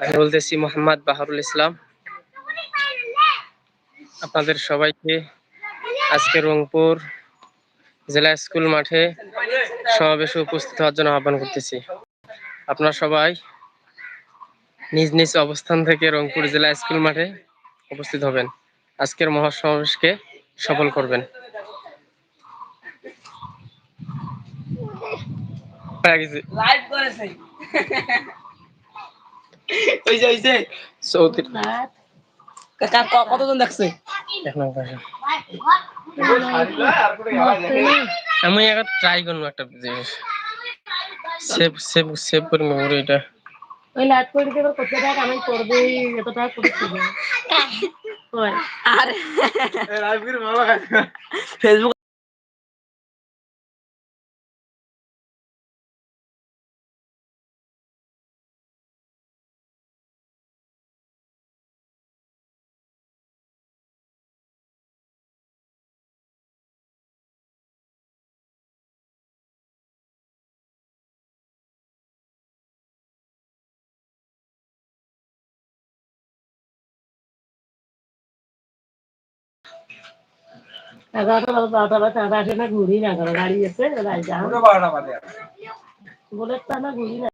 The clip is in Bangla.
আমি বলতেছি মোহাম্মদ বাহারুল ইসলাম। আপনাদের সবাইকে আজকে রংপুর জেলা স্কুল মাঠে সমাবেশে উপস্থিত হওয়ার জন্য আহ্বান করতেছি। আপনারা সবাই নিজ নিজ অবস্থান থেকে রংপুর জেলা স্কুল মাঠে উপস্থিত হবেন। আজকের মহাসমাবেশকে সফল করবেন। লাইভ করেছে ওই যে ওই যে চৌত্রিশ কাকা কতজন দেখছে? এক নম্বর আমি একটা ট্রাই করব একটা জিনিস। সেভ সেভ সেভ করে এটা ওই লাইট করে দিতে কত টাকা আমি করবে এত টাকা করেছি আরে। ফেসবুক ঘুরি না গাড়ি যান বলে তা না ঘুরি না।